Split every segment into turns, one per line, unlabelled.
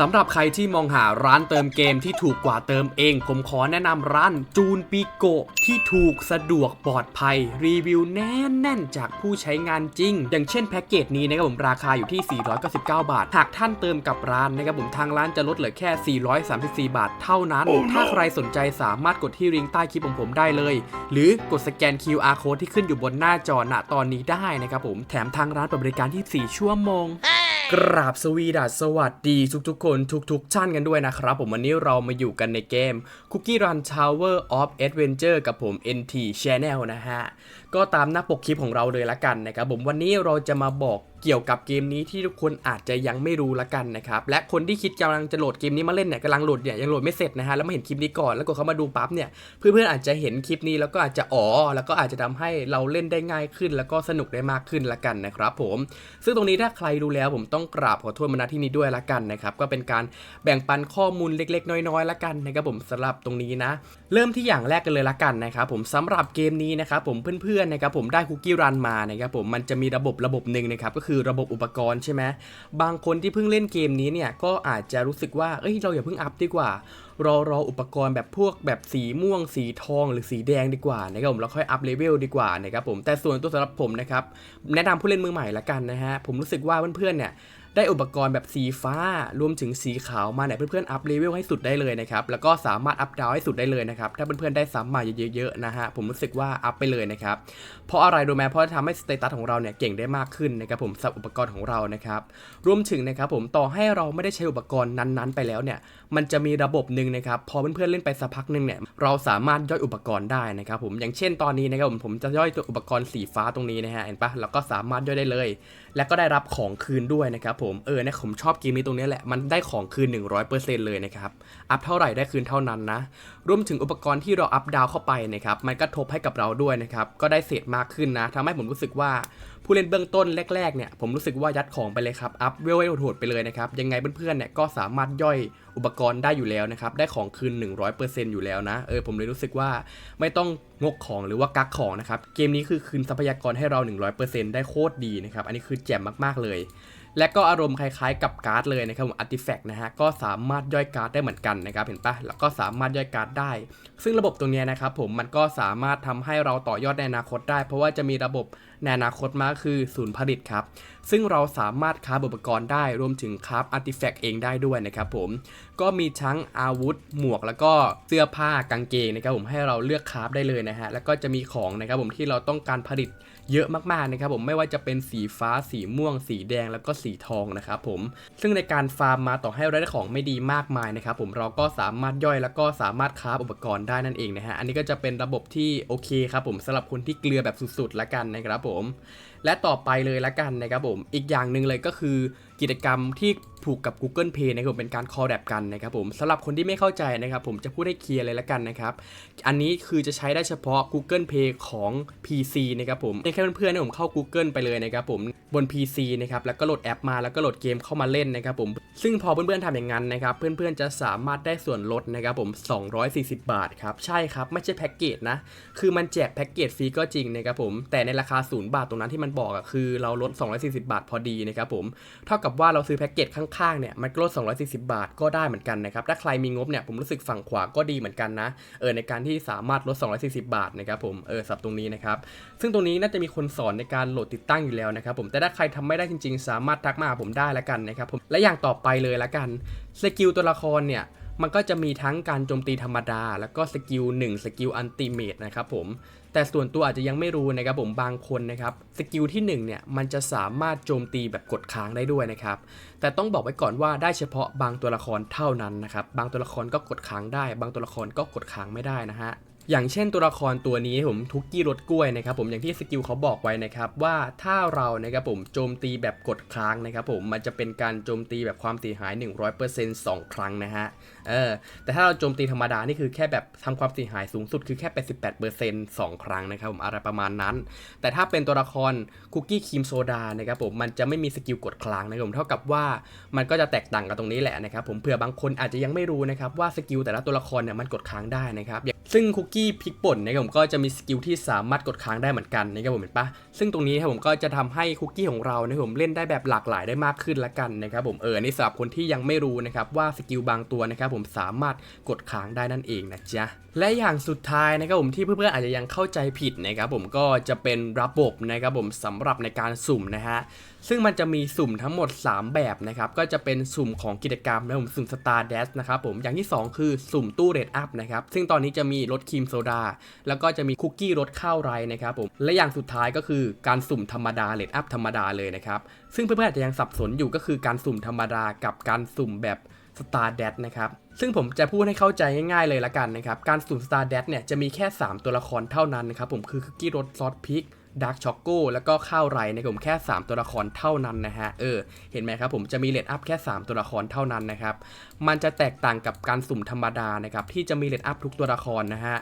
สำหรับใครที่มองหาร้านเติมเกมที่ถูกกว่าเติมเอง ผมขอแนะนำร้านจูนปิโกะที่ถูกสะดวกปลอดภัย รีวิวแน่นๆจากผู้ใช้งานจริง อย่างเช่นแพ็กเกจนี้นะครับผมราคาอยู่ที่ 499 บาท หากท่านเติมกับร้านนะครับผมทางร้านจะลดเหลือแค่ 434 บาทเท่านั้นถ้าใครสนใจสามารถกดที่ลิงก์ใต้คลิปของผมได้เลย หรือกดสแกน QR code ที่ขึ้นอยู่บนหน้าจอณตอนนี้ได้นะครับผมแถมทางร้านเปิดบริการที่ 4 ชั่วโมง กราบสวีดัสสวัสดีทุกๆ คนทุกๆท่านกันด้วยนะครับ ผมวันนี้เรามาอยู่กันในเกม Cookie Run Tower of Adventure กับผม NT Channel นะฮะ ก็ตามหน้าปกคลิปของเราเลยละกันนะครับผมวันนี้เราจะมาบอกเกี่ยวกับเกมนี้ที่ทุกคนอาจจะยังไม่รู้ละกันนะครับและคนที่คิดกำลังจะโหลดเกมนี้มาเล่นเนี่ยกำลังโหลดเนี่ยยังโหลดไม่เสร็จนะฮะแล้วมาเห็นคลิปนี้ก่อนแล้วกดเข้ามาดูปั๊บเนี่ยเพื่อนๆอาจจะเห็นคลิปนี้แล้วก็อาจจะอ๋อแล้วก็อาจจะทำให้เราเล่นได้ง่ายขึ้น แล้วก็สนุกได้มากขึ้นละกันนะครับผมซึ่งตรงนี้ถ้าใครรู้แล้วผมต้องกราบขอโทษมาณที่นี้ด้วยละกันนะครับก็เป็นการแบ่งปันข้อมูลเล็ก ๆ น้อยๆละกันนะครับผมสำหรับตรงนี้นะ เริ่มที่อย่างแรกกันเลยละกันนะครับผมสำหรับเกมนี้นะครับผมเพื่อนๆนะครับผมได้คุกกี้รันมานะครับผมมันจะมีระบบระบบหนึ่งนะครับก็คือระบบอุปกรณ์ใช่ไหมบางคนที่เพิ่งเล่นเกมนี้เนี่ยก็อาจจะรู้สึกว่าเอ้ยเราอย่าเพิ่งอัพดีกว่า รอรออุปกรณ์แบบพวกแบบสีม่วง สีทอง หรือสีแดงดีกว่านะครับผมแล้วค่อยอัพเลเวลดีกว่านะครับผมแต่ส่วนตัวสำหรับผมนะครับแนะนำผู้เล่นมือใหม่ละกันนะฮะผมรู้สึกว่าเพื่อนๆเนี่ย ได้อุปกรณ์แบบสีฟ้ารวมถึงสีขาวมาเนี่ยเพื่อนๆอัพเลเวลให้สุดได้เลยนะครับแล้วก็สามารถอัพดาวให้สุดได้เลยนะครับถ้าเพื่อนๆได้ซ้ำมาเยอะๆนะฮะผมรู้สึกว่าอัพไปเลยนะครับเพราะอะไรรู้ไหมเพราะทำให้สเตตัสของเราเนี่ยเก่งได้มากขึ้นนะครับผมสำหรับอุปกรณ์ของเรานะครับรวมถึงนะครับผมต่อให้เราไม่ได้ใช้อุปกรณ์นั้นๆ ไปแล้วเนี่ยมันจะมีระบบหนึ่งนะครับพอเพื่อนๆเล่นไปสักพักหนึ่งเนี่ยเราสามารถย่อยอุปกรณ์ได้นะครับผมอย่างเช่นตอนนี้นะครับผมผมจะย่อยตัวอุปกรณ์สีฟ้าตรงนี้นะฮะเห็นปะเราก็สามารถย่อยได้เลย และก็ได้รับของคืนด้วยนะครับผมผมเออเนี่ยผมชอบเกมนี้ตรงนี้แหละ มันได้ของคืน 100%เลยนะครับ อัพเท่าไหร่ได้คืนเท่านั้นนะ รวมถึงอุปกรณ์ที่เราอัพดาวเข้าไปนะครับ มันก็ทบให้กับเราด้วยนะครับ ก็ได้เศษมากขึ้นนะทำให้ผมรู้สึกว่าผู้เล่นเบื้องต้นแรกๆเนี่ยผมรู้สึกว่ายัดของไปเลยครับ อัพเวลให้โหดๆไปเลยนะครับ ยังไงเพื่อนๆเนี่ยก็สามารถย่อยอุปกรณ์ได้อยู่แล้วนะครับ ได้ของคืน 100%อยู่แล้วนะ เออผมเลยรู้สึกว่าไม่ต้องงกของหรือว่ากักของนะครับ เกมนี้คือคืนทรัพยากรให้เรา 100%ได้โคตรดีนะครับ อันนี้คือแจ่มมากๆเลย และก็อารมณ์คล้ายๆกับการ์ดเลยนะครับผมอาร์ติแฟกต์นะฮะก็สามารถย่อยการ์ดได้เหมือนกันนะครับเห็นปะแล้วก็สามารถย่อยการ์ดได้ ซึ่งระบบตรงนี้นะครับผมมันก็สามารถทำให้เราต่อยอดในอนาคตได้ เพราะว่าจะมีระบบในอนาคตมากคือศูนย์ผลิตครับ ซึ่งเราสามารถคราฟอุปกรณ์ได้รวมถึงคราฟอาร์ติแฟกต์เองได้ด้วยนะครับผม ก็มีทั้งอาวุธ หมวกแล้วก็เสื้อผ้ากางเกงนะครับผมให้เราเลือกคราฟได้เลยนะฮะ แล้วก็จะมีของนะครับผมที่เราต้องการผลิตเยอะมากๆนะครับผมไม่ว่าจะเป็นสีฟ้าสีม่วง สีแดงแล้วก็สีทองนะครับผมซึ่งในการฟาร์มมาต่อให้เราได้ของไม่ดีมากมายนะครับผมเราก็สามารถย่อยแล้วก็สามารถคราฟอุปกรณ์ได้นั่นเองนะฮะอันนี้ก็จะเป็นระบบที่โอเคครับผมสำหรับคนที่เกลือแบบสุดๆละกันนะครับผมและต่อไปเลยละกันนะครับผม อีกอย่างหนึ่งเลยก็คือกิจกรรมที่ผูกกับ Google Pay นะครับผมเป็นการ call แดบกันนะครับผมสำหรับคนที่ไม่เข้าใจนะครับผมจะพูดให้เคลียร์เลยละกันนะครับ อันนี้คือจะใช้ได้เฉพาะ Google Pay ของ PC นะครับผมให้แค่เพื่อนๆนี่ยผมเข้า Google ไปเลยนะครับผมบน PC นะครับแล้วก็โหลดแอปมาแล้วก็โหลดเกมเข้ามาเล่นนะครับผมซึ่งพอเพื่อนๆทำอย่างนั้นนะครับเพื่อนๆจะสามารถได้ส่วนลดนะครับผม 240 บาทครับใช่ครับไม่ใช่แพ็กเกจนะคือมันแจกแพ็กเกจฟรีก็จริงนะครับผมแต่ในราคา 0 บาทตรงนั้นที่มันบอกอะคือเราลด 240 บาทพอดีนะครับผม เท่ากับว่าเราซื้อแพ็กเกจข้างๆเนี่ยมันลด 240 บาทก็ได้เหมือนกันนะครับ ถ้าใครมีงบเนี่ยผมรู้สึกฝั่งขวาก็ดีเหมือนกันนะ เออในการที่สามารถลด 240 บาทนะครับผม เออสับตรงนี้นะครับ ซึ่งตรงนี้น่าจะมีคนสอนในการโหลดติดตั้งอยู่แล้วนะครับผม แต่ถ้าใครทำไม่ได้จริง ๆ สามารถทักมาหาผมได้ละกันนะครับผม และอย่างต่อไปเลยละกัน สกิลตัวละครเนี่ย มันก็จะมีทั้งการโจมตีธรรมดา แล้วก็สกิล1สกิลอันติเมตนะครับผม แต่ส่วนตัวอาจจะยังไม่รู้นะครับผมบางคนนะครับสกิลที่1เนี่ยมันจะสามารถโจมตีแบบกดค้างได้ด้วยนะครับ แต่ต้องบอกไว้ก่อนว่าได้เฉพาะบางตัวละครเท่านั้นนะครับ บางตัวละครก็กดค้างได้ บางตัวละครก็กดค้างไม่ได้นะฮะ อย่างเช่นตัวละครตัวนี้ผมทุกกี้รถกล้วยนะครับผมอย่างที่สกิลเขาบอกไว้นะครับว่าถ้าเรานะครับผมโจมตีแบบกดค้างนะครับผมมันจะเป็นการโจมตีแบบความเสียหาย 100% 2 ครั้งนะฮะเออแต่ถ้าเราโจมตีธรรมดานี่คือแค่แบบทำความเสียหายสูงสุดคือแค่ 88% 2 ครั้งนะครับผมอะไรประมาณนั้น แต่ถ้าเป็นตัวละครคุกกี้ครีมโซดานะครับผมมันจะไม่มีสกิลกดค้างนะครับผมเท่ากับว่ามันก็จะแตกต่างกันตรงนี้แหละนะครับผมเผื่อบางคนอาจจะยังไม่รู้นะครับว่าสกิลแต่ละตัวละครเนี่ยมันกดค้างได้นะครับซึ่งคุกกี้พิกป่นนะครับผมก็จะมีสกิลที่สามารถกดค้างได้เหมือนกันนะครับผมเห็นปะซึ่งตรงนี้นะครับผมก็จะทำให้คุกกี้ของเรานะครับผมเล่นได้แบบหลากหลายได้มากขึ้นละกันนะครับผมเอออนสำหรับคนที่ยังไม่รู้นะครับว่าสกิลบางตัวนะครับผมสามารถกดค้างได้นั่นเองนะจ๊ะและอย่างสุดท้ายนะครับผมที่เพื่อนๆอาจจะยังเข้าใจผิดนะครับผมก็จะเป็นระบบนะครับผมสำหรับในการสุ่มนะฮะซึ่งมันจะมีสุ่มทั้งหมด 3 แบบนะครับก็จะเป็นสุ่มของกิจกรรมนะผมสุ่ม Star Dash นะครับผมอย่างที่ 2 คือสุ่มตู้เรดอัพนะครับซึ่งตอนนี้จะมีรสครีมโซดา แล้วก็จะมีคุกกี้รสข้าวไรนะครับผม และอย่างสุดท้ายก็คือการสุ่มธรรมดาเลดอัพธรรมดาเลยนะครับ ซึ่งเพื่อนๆอาจจะยังสับสนอยู่ก็คือการสุ่มธรรมดากับการสุ่มแบบ Star d a s นะครับ ซึ่งผมจะพูดให้เข้าใจง่ายๆเลยละกันนะครับ การสุ่ม Star d a s เนี่ยจะมีแค่ 3 ตัวละครเท่านั้นนะครับผมคือคุกกี้รสซอสพริก ดาร์กช็อกโกแล้วก็ข้าวไรนะครับผมแค่ 3 ตัวละครเท่านั้นนะฮะเออเห็นไหมครับผมจะมีเลดอัพแค่ 3 ตัวละครเท่านั้นนะครับมันจะแตกต่างกับการสุ่มธรรมดานะครับที่จะมีเลดอัพทุกตัวละครนะฮะ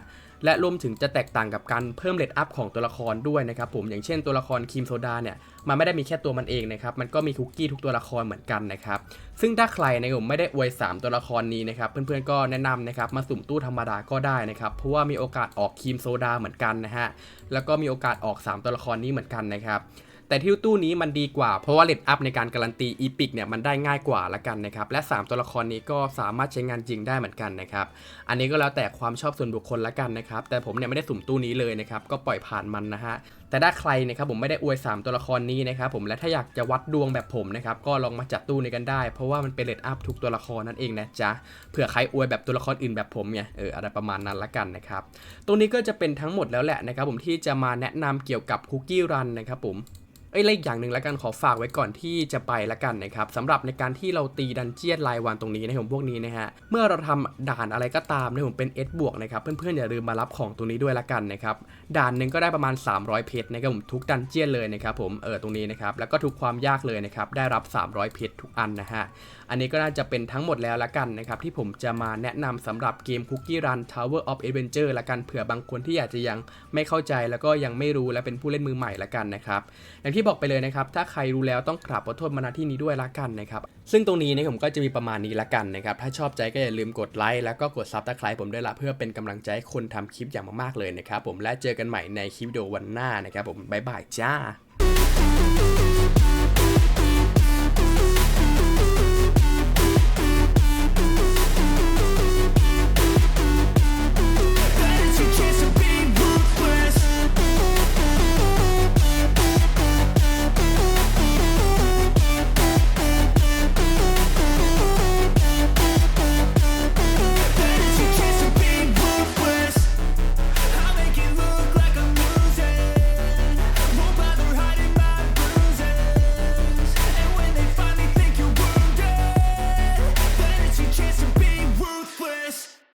และรวมถึงจะแตกต่างกับการเพิ่มเลตอัพของตัวละครด้วยนะครับผมอย่างเช่นตัวละครครีมโซดาเนี่ยมันไม่ได้มีแค่ตัวมันเองนะครับมันก็มีคุกกี้ทุกตัวละครเหมือนกันนะครับซึ่งถ้าใครนะผมไม่ได้อวย 3 ตัวละครนี้นะครับเพื่อนๆก็แนะนำนะครับมาสุ่มตู้ธรรมดาก็ได้นะครับเพราะว่ามีโอกาสออกครีมโซดาเหมือนกันนะฮะแล้วก็มีโอกาสออก 3 ตัวละครนี้เหมือนกันนะครับ แต่ที่ตู้นี้มันดีกว่า เพราะว่าเลดอัพในการการันตีอีพิกเนี่ยมันได้ง่ายกว่าละกันนะครับ และ 3 ตัวละครนี้ก็สามารถใช้งานจริงได้เหมือนกันนะครับ อันนี้ก็แล้วแต่ความชอบส่วนบุคคลละกันนะครับ แต่ผมเนี่ยไม่ได้สุ่มตู้นี้เลยนะครับ ก็ปล่อยผ่านมันนะฮะ แต่ถ้าใครนะครับผมไม่ได้อวย 3 ตัวละครนี้นะครับผมและถ้าอยากจะวัดดวงแบบผมนะครับก็ลองมาจัดตู้นี้กันได้ เพราะว่ามันเป็นเลดอัพทุกตัวละครนั่นเองนะจ๊ะเผื่อใครอวยแบบตัวละครอื่นแบบผมเนี่ยเอออะไรประมาณนั้นละกันนะครับตรงนี้ก็จะเป็นทั้งหมดแล้วแหละนะครับผมที่จะมาแนะนำเกี่ยวกับคุกกี้รันนะครับผม เอ้ยเละอีกอย่างหนึ่งแล้วกันขอฝากไว้ก่อนที่จะไปละกันนะครับสำหรับในการที่เราตีดันเจียนรายวันตรงนี้นะผมพวกนี้นะฮะเมื่อเราทำด่านอะไรก็ตามนะผมเป็น S บวกนะครับเพื่อนๆอย่าลืมมารับของตรงนี้ด้วยละกันนะครับด่านหนึ่งก็ได้ประมาณ 300 เพชรนะครับผมทุกดันเจียนเลยนะครับผมเออตรงนี้นะครับแล้วก็ทุกความยากเลยนะครับได้รับ 300 เพชรทุกอันนะฮะ อันนี้ก็น่าจะเป็นทั้งหมดแล้วละกันนะครับที่ผมจะมาแนะนำสำหรับเกม Cookie Run Tower of Adventure ละกันเผื่อบางคนที่อาจจะยังไม่เข้าใจแล้วก็ยังไม่รู้และเป็นผู้เล่นมือใหม่ละกันนะครับอย่างที่บอกไปเลยนะครับถ้าใครรู้แล้วต้องกราบขอโทษมาณที่นี้ด้วยละกันนะครับซึ่งตรงนี้นี่ยผมก็จะมีประมาณนี้ละกันนะครับถ้าชอบใจก็อย่าลืมกดไลค์แล้วก็กดซับตะไคร้ผมด้วยละเพื่อเป็นกำลังใจให้คนทำคลิปอย่างมากๆเลยนะครับผมและเจอกันใหม่ในคลิปวิดีโอวันหน้านะครับผมบ๊ายบายจ้า